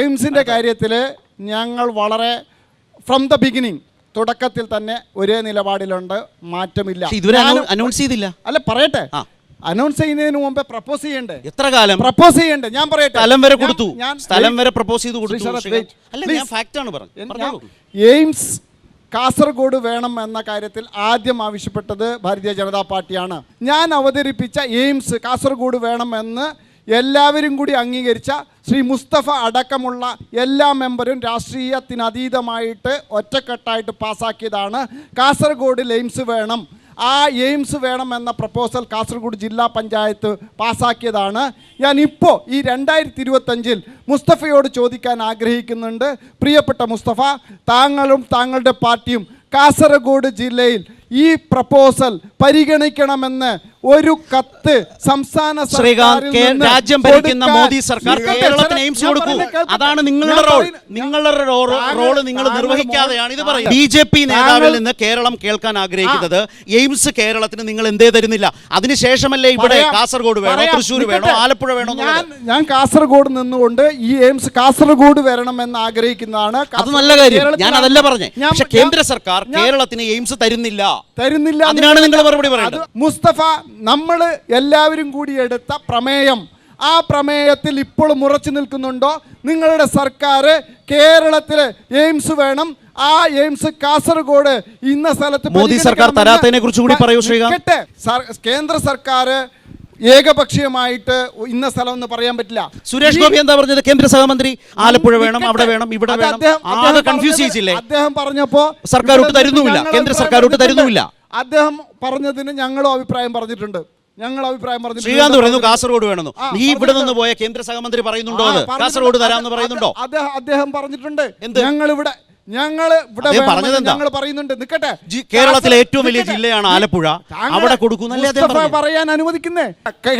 എയിംസിന്റെ കാര്യത്തിൽ ഞങ്ങൾ വളരെ ഫ്രം ദ ബിഗിനിങ് തുടക്കത്തിൽ തന്നെ ഒരേ നിലപാടിലുണ്ട് മാറ്റമില്ല. ഇതുവരെ അനൗൺസ് ചെയ്തില്ല. അല്ല പറയട്ടെ. അനൗൺസ് ചെയ്യുന്നതിന് മുമ്പേ പ്രപ്പോസ് ചെയ്യണ്ടേ? എത്ര കാലം? പ്രപ്പോസ് ചെയ്യണ്ടേ? ഞാൻ പറയട്ടെ. സ്ഥലം വരെ കൊടുത്തു. ഞാൻ സ്ഥലം വരെ പ്രപ്പോസ് ചെയ്ത് കൊടുത്തു എയിംസ് കാസർഗോഡ് വേണം എന്ന കാര്യത്തിൽ ആദ്യം ആവശ്യപ്പെട്ടത് ഭാരതീയ ജനതാ പാർട്ടിയാണ്. ഞാൻ അവതരിപ്പിച്ച എയിംസ് കാസർഗോഡ് വേണം വേണമെന്ന് എല്ലാവരും കൂടി അംഗീകരിച്ച ശ്രീ മുസ്തഫ അടക്കമുള്ള എല്ലാ മെമ്പറും രാഷ്ട്രീയത്തിനതീതമായിട്ട് ഒറ്റക്കെട്ടായിട്ട് പാസാക്കിയതാണ്. കാസർഗോഡ് എയിംസ് വേണം. ആ എയിംസ് വേണം എന്ന പ്രപ്പോസൽ കാസർഗോഡ് ജില്ലാ പഞ്ചായത്ത് പാസാക്കിയതാണ്. ഞാൻ ഇപ്പോൾ ഈ രണ്ടായിരത്തി ഇരുപത്തഞ്ചിൽ മുസ്തഫയോട് ചോദിക്കാൻ ആഗ്രഹിക്കുന്നുണ്ട്. പ്രിയപ്പെട്ട മുസ്തഫ താങ്കളും താങ്കളുടെ പാർട്ടിയും കാസർഗോഡ് ജില്ലയിൽ ഈ പ്രപ്പോസൽ പരിഗണിക്കണമെന്ന് ഒരു കത്ത് സംസ്ഥാന രാജ്യം ഭരിക്കുന്ന മോദി സർക്കാർ കേരളത്തിന് എയിംസ് കൊടുക്കൂ. അതാണ് നിങ്ങളുടെ റോൾ. നിങ്ങളുടെ റോൾ റോൾ നിങ്ങൾ നിർവഹിക്കാതെയാണ് ഇത് പറയുന്നത്. ബി ജെ പി നേതാവിൽ നിന്ന് കേരളം കേൾക്കാൻ ആഗ്രഹിക്കുന്നത് എയിംസ് കേരളത്തിന് നിങ്ങൾ എന്തേ തരുന്നില്ല. അതിനുശേഷമല്ലേ ഇവിടെ കാസർഗോഡ് വേണോ? തൃശ്ശൂർ വേണോ? ആലപ്പുഴ വേണോ ഞാൻ കാസർഗോഡ് നിന്നുകൊണ്ട് ഈ എയിംസ് കാസർഗോഡ് വരണമെന്ന് ആഗ്രഹിക്കുന്നതാണ് അത് നല്ല കാര്യം. ഞാൻ അതല്ല പറഞ്ഞേ പക്ഷെ കേന്ദ്ര സർക്കാർ കേരളത്തിന് എയിംസ് തരുന്നില്ല. തരുന്നില്ല അതിനാണ് നിങ്ങൾ മറുപടി പറയുന്നത് മുസ്തഫ നമ്മൾ എല്ലാവരും കൂടി എടുത്ത പ്രമേയം. ആ പ്രമേയത്തിൽ ഇപ്പോൾ ഉറച്ചു നിൽക്കുന്നുണ്ടോ? നിങ്ങളുടെ സർക്കാർ കേരളത്തിലെ എയിംസ് വേണം. ആ എയിംസ് കാസർഗോഡ് ഇന്ന സ്ഥലത്ത് മോദി സർക്കാർ തരാത്തതിനെ കുറിച്ച് കൂടി പറയൂ, ശ്രീകാന്ത്. കേന്ദ്ര സർക്കാർ ഏകപക്ഷീയമായിട്ട് ഇന്ന സ്ഥലം എന്ന് പറയാൻ പറ്റില്ല സുരേഷ് ഗോപി എന്താ പറഞ്ഞത് കേന്ദ്ര സഹമന്ത്രി ആലപ്പുഴ വേണം അവിടെ വേണം ഇവിടെ വേണം കൺഫ്യൂസ് ചെയ്യിച്ചില്ലേ അദ്ദേഹം പറഞ്ഞപ്പോ സർക്കാർ തരുന്നുമില്ല. കേന്ദ്ര സർക്കാരോട്ട് സർക്കാർ. തരുന്നുമില്ല. അദ്ദേഹം പറഞ്ഞതിന് ഞങ്ങളും അഭിപ്രായം പറഞ്ഞിട്ടുണ്ട് ഞങ്ങൾ അഭിപ്രായം പറഞ്ഞിട്ടുണ്ട്. ശ്രീകാന്ത് പറയുന്നു കാസർഗോഡ് വേണമെന്നു നീ ഇവിടെ നിന്ന് പോയ കേന്ദ്ര സഹമന്ത്രി പറയുന്നുണ്ടോ. കാസർഗോഡ് തരാമെന്ന് പറയുന്നുണ്ടോ അദ്ദേഹം അദ്ദേഹം പറഞ്ഞിട്ടുണ്ട്? ഞങ്ങൾ ഇവിടെ ഞങ്ങൾ ഇവിടെ? ഞങ്ങൾ പറയുന്നുണ്ട് നിൽക്കട്ടെ കേരളത്തിലെ ഏറ്റവും വലിയ ജില്ലയാണ് ആലപ്പുഴ. അവിടെ പറഞ്ഞത്? പറയാൻ അനുവദിക്കുന്നേ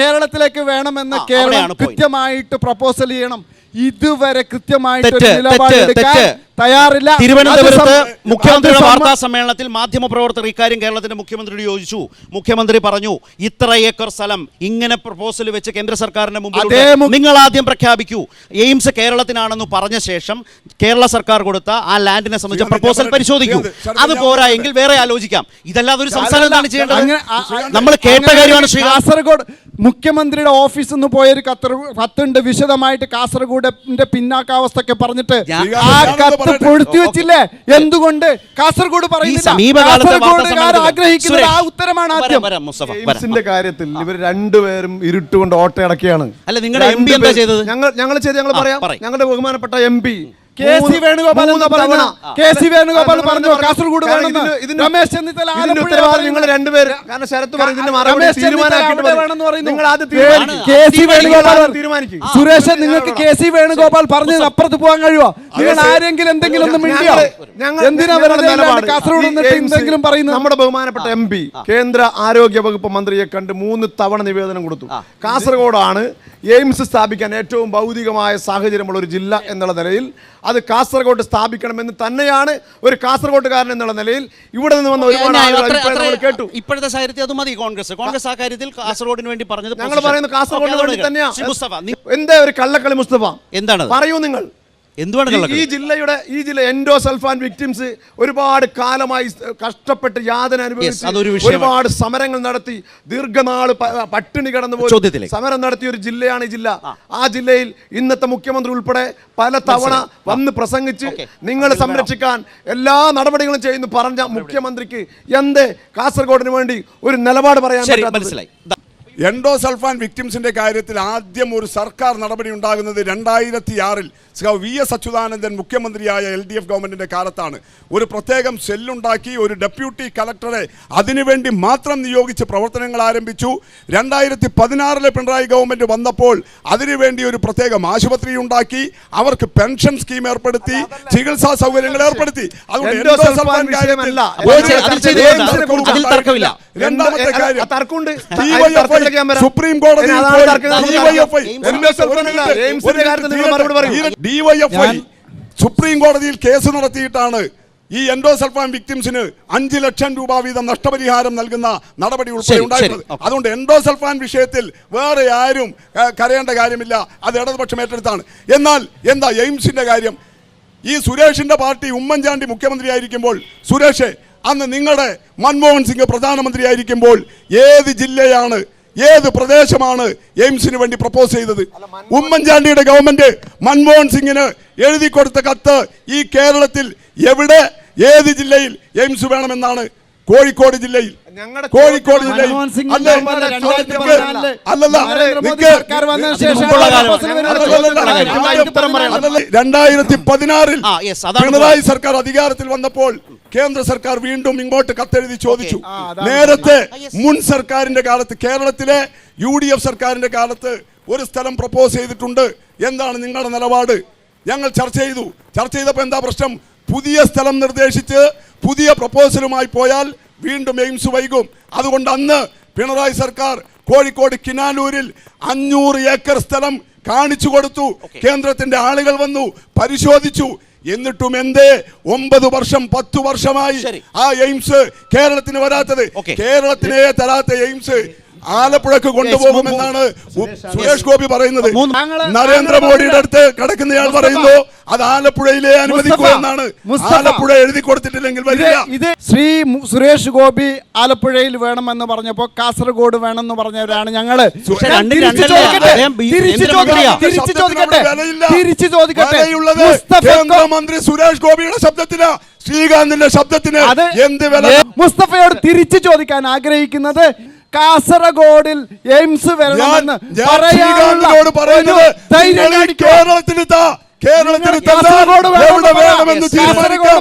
കേരളത്തിലേക്ക് വേണമെന്ന് കേരളം കൃത്യമായിട്ട് പ്രപ്പോസൽ ചെയ്യണം ഇതുവരെ കൃത്യമായിട്ട് നിലപാടെടുക്കാൻ. തയ്യാറില്ല. തിരുവനന്തപുരത്ത് മുഖ്യമന്ത്രിയുടെ വാർത്താ സമ്മേളനത്തിൽ മാധ്യമ പ്രവർത്തകർ ഇക്കാര്യം കേരളത്തിന്റെ മുഖ്യമന്ത്രിയോട് ചോദിച്ചു. മുഖ്യമന്ത്രി പറഞ്ഞു ഇത്ര ഏക്കർ സ്ഥലം ഇങ്ങനെ പ്രപ്പോസൽ വെച്ച് കേന്ദ്ര സർക്കാരിന്റെ മുമ്പിൽ നിങ്ങൾ ആദ്യം പ്രഖ്യാപിക്കൂ. എയിംസ് കേരളത്തിനാണെന്ന് പറഞ്ഞ ശേഷം കേരള സർക്കാർ കൊടുത്ത ആ ലാൻഡിനെ സംബന്ധിച്ച പ്രപ്പോസൽ പരിശോധിക്കൂ. അത് പോരാ എങ്കിൽ വേറെ ആലോചിക്കാം. ഇതല്ലാതെ ഒരു സംസ്ഥാനം എന്താണ് ചെയ്യേണ്ടത്? നമ്മൾ കേട്ട കാര്യമാണ് ശ്രീ കാസർഗോഡ് മുഖ്യമന്ത്രിയുടെ ഓഫീസിൽ നിന്ന് പോയൊരു കത്ത് കത്തുണ്ട് വിശദമായിട്ട് കാസർഗോഡിന്റെ പിന്നാക്കാവസ്ഥയൊക്കെ പറഞ്ഞിട്ട് ആ കത്ത് പറയട്ടെ. പൊഴുത്തി വെച്ചില്ലേ? എന്തുകൊണ്ട്? കാസർഗോഡ് കാസർഗോഡുകാർ ആ ഉത്തരമാണ് ആദ്യം. കാര്യത്തിൽ ഇവർ രണ്ടുപേരും ഇരുട്ടുകൊണ്ട് ഓട്ടയടക്കുകയാണ്. അല്ല, നിങ്ങളുടെ MP എന്താ ചെയ്തത്? ഞങ്ങൾ ഞങ്ങൾ ചെയ്ത് ഞങ്ങൾ പറയാം. ഞങ്ങളുടെ ബഹുമാനപ്പെട്ട M P K C Venugopal? K C Venugopal പറഞ്ഞു കാസർഗോഡ് വേണമെന്ന് രമേശ് ചെന്നിത്തല ആലപ്പുഴ ഉത്തരവാദിത്വം നിങ്ങൾ രണ്ടുപേര്. കാരണം ശരത്ത് പറഞ്ഞു സുരേഷ് നിങ്ങൾക്ക് കെ സി വേണുഗോപാൽ പറഞ്ഞതിന് അപ്പുറത്ത് പോകാൻ കഴിയുമോ? നിങ്ങൾ ആരെങ്കിലും എന്തെങ്കിലും ഒന്ന് മിണ്ടിയോ? എന്തിനാ കാസർഗോഡ് നിന്നിട്ട് എന്തെങ്കിലും പറയുന്നത്? നമ്മുടെ ബഹുമാനപ്പെട്ട എം പി കേന്ദ്ര ആരോഗ്യ വകുപ്പ് മന്ത്രിയെ കണ്ട് മൂന്ന് തവണ നിവേദനം കൊടുത്തു. കാസർഗോഡാണ് എയിംസ് സ്ഥാപിക്കാൻ ഏറ്റവും ഭൗതികമായ സാഹചര്യമുള്ള ഒരു ജില്ല എന്നുള്ള നിലയിൽ അത് കാസർഗോഡ് സ്ഥാപിക്കണമെന്ന് തന്നെയാണ് ഒരു കാസർഗോഡുകാരൻ എന്നുള്ള നിലയിൽ ഇവിടെ നിന്ന് വന്ന ഒരുപാട് ആളുകൾ കേട്ടു. ഇപ്പോഴത്തെ സാഹചര്യത്തിൽ അത് മതി കോൺഗ്രസ്. കോൺഗ്രസ് ആ കാര്യത്തിൽ കാസർഗോഡിന് വേണ്ടി പറഞ്ഞത് ഞങ്ങൾ പറയുന്നത് കാസർഗോഡിന് വേണ്ടി തന്നെയാണ് മുസ്തഫ നീ- എന്താ ഒരു കള്ളക്കളി മുസ്തഫ? എന്താണ്? പറയൂ നിങ്ങൾ. എന്തുവാണ് ഈ- ജില്ലയുടെ ഈ ജില്ല എൻഡോസൾഫാൻ വിക്ടിംസ് ഒരുപാട് കാലമായി കഷ്ടപ്പെട്ട് യാതന അനുഭവിച്ച് ഒരുപാട് സമരങ്ങൾ നടത്തി ദീർഘനാൾ പട്ടിണി കടന്നു പോയി സമരം നടത്തിയ ഒരു ജില്ലയാണ് ഈ ജില്ല. ആ. ജില്ലയിൽ ഇന്നത്തെ മുഖ്യമന്ത്രി ഉൾപ്പെടെ പല തവണ വന്ന് പ്രസംഗിച്ച്. നിങ്ങളെ സംരക്ഷിക്കാൻ എല്ലാ നടപടികളും ചെയ്യുന്നു പറഞ്ഞ മുഖ്യമന്ത്രിക്ക് എന്ത് കാസർഗോഡിന് വേണ്ടി ഒരു നിലപാട് പറയാൻ? മനസ്സിലായി. എൻഡോസൾഫാൻ വിക്ടിംസിന്റെ കാര്യത്തിൽ ആദ്യം ഒരു സർക്കാർ നടപടി ഉണ്ടാകുന്നത് രണ്ടായിരത്തി ആറിൽ വി എസ് അച്യുതാനന്ദൻ മുഖ്യമന്ത്രിയായ എൽ ഡി എഫ് ഗവൺമെന്റിന്റെ കാലത്താണ്. ഒരു പ്രത്യേകം സെല്ലുണ്ടാക്കി ഒരു ഡെപ്യൂട്ടി കളക്ടറെ അതിനുവേണ്ടി മാത്രം നിയോഗിച്ച് പ്രവർത്തനങ്ങൾ ആരംഭിച്ചു. രണ്ടായിരത്തി പതിനാറിലെ പിണറായി ഗവൺമെന്റ് വന്നപ്പോൾ അതിനുവേണ്ടി ഒരു പ്രത്യേകം ആശുപത്രി ഉണ്ടാക്കി. അവർക്ക് പെൻഷൻ സ്കീം ഏർപ്പെടുത്തി. ചികിത്സാ സൗകര്യങ്ങൾ ഏർപ്പെടുത്തി. അതുകൊണ്ട്. രണ്ടാമത്തെ കാര്യം. സുപ്രീം കോടതി സുപ്രീം കോടതിയിൽ കേസ് നടത്തിയിട്ടാണ് ഈ എൻഡോസൾഫാൻ വിക്ടിംസിന് അഞ്ച് ലക്ഷം രൂപ വീതം നഷ്ടപരിഹാരം നൽകുന്ന നടപടി ഉൾപ്പെടെ ഉണ്ടായിട്ടുള്ളത് അതുകൊണ്ട് എൻഡോ അതുകൊണ്ട് എൻഡോസൾഫാൻ വിഷയത്തിൽ വേറെ ആരും കരയേണ്ട കാര്യമില്ല. അത് ഇടതുപക്ഷം ഏറ്റെടുത്താണ്. എന്നാൽ എന്താ എയിംസിന്റെ കാര്യം? ഈ സുരേഷിന്റെ പാർട്ടി ഉമ്മൻചാണ്ടി മുഖ്യമന്ത്രിയായിരിക്കുമ്പോൾ സുരേഷ് അന്ന് നിങ്ങളുടെ മൻമോഹൻ സിംഗ് പ്രധാനമന്ത്രിയായിരിക്കുമ്പോൾ ഏത് ജില്ലയാണ് ഏത് പ്രദേശമാണ് എയിംസിന് വേണ്ടി പ്രപ്പോസ് ചെയ്തത്? ഉമ്മൻചാണ്ടിയുടെ ഗവൺമെന്റ് മൻമോഹൻ സിംഗിന് എഴുതി കൊടുത്ത കത്ത് ഈ കേരളത്തിൽ എവിടെ ഏത് ജില്ലയിൽ എയിംസ് വേണമെന്നാണ്? കോഴിക്കോട് ജില്ലയിൽ. കോഴിക്കോട് ജില്ലയിൽ. രണ്ടായിരത്തി അല്ലല്ല. പതിനാറിൽ പിണറായി സർക്കാർ അധികാരത്തിൽ വന്നപ്പോൾ കേന്ദ്ര സർക്കാർ വീണ്ടും ഇങ്ങോട്ട് കത്തെഴുതി ചോദിച്ചു. നേരത്തെ മുൻ സർക്കാരിന്റെ കാലത്ത് കേരളത്തിലെ യു ഡി എഫ് സർക്കാരിന്റെ കാലത്ത് ഒരു സ്ഥലം പ്രപ്പോസ് ചെയ്തിട്ടുണ്ട്. എന്താണ് നിങ്ങളുടെ നിലപാട്? ഞങ്ങൾ ചർച്ച ചെയ്തു. ചർച്ച ചെയ്തപ്പോൾ എന്താ പ്രശ്നം? പുതിയ സ്ഥലം നിർദ്ദേശിച്ച് പുതിയ പ്രപ്പോസലുമായി പോയാൽ വീണ്ടും എയിംസ് വൈകും. അതുകൊണ്ട് അന്ന് പിണറായി സർക്കാർ കോഴിക്കോട് കിനാലൂരിൽ അഞ്ഞൂറ് ഏക്കർ സ്ഥലം കാണിച്ചു കൊടുത്തു. കേന്ദ്രത്തിന്റെ ആളുകൾ വന്നു പരിശോധിച്ചു. എന്നിട്ടും എന്തേ? ഒമ്പത് വർഷം പത്തു വർഷമായി ആ എയിംസ് കേരളത്തിന് വരാത്തത്. കേരളത്തിനെ തരാത്ത എയിംസ് ആലപ്പുഴക്ക് കൊണ്ടുപോകുമെന്നാണ് സുരേഷ് ഗോപി. പറയുന്നത്. നരേന്ദ്രമോദിയുടെ അടുത്ത് കിടക്കുന്നയാൾ പറയുന്നു അത് ആലപ്പുഴയിലെ അനുവദിക്കൂ. എന്നാണ്. ആലപ്പുഴ എഴുതി കൊടുത്തിട്ടില്ലെങ്കിൽ ഇത് വരില്ല. ഇത് ശ്രീ സുരേഷ് ഗോപി ആലപ്പുഴയിൽ വേണമെന്ന് പറഞ്ഞപ്പോ കാസർഗോഡ് വേണമെന്ന് പറഞ്ഞവരാണ് ഞങ്ങൾ. തിരിച്ച്? ചോദിക്കട്ടെ, തിരിച്ച്. ചോദിക്കട്ടെ, കേന്ദ്രമന്ത്രി സുരേഷ് ഗോപിയുടെ ശബ്ദത്തിന് ശ്രീകാന്തിന്റെ ശബ്ദത്തിന് എന്ത് വില? മുസ്തഫയോട് തിരിച്ചു ചോദിക്കാൻ ആഗ്രഹിക്കുന്നത് കാസർഗോഡിൽ എയിംസ് വരണമെന്ന് പറയുന്നത്. കേരളത്തിൽ കേരളത്തിൽ വേണമെന്ന് തീരുമാനിക്കാം.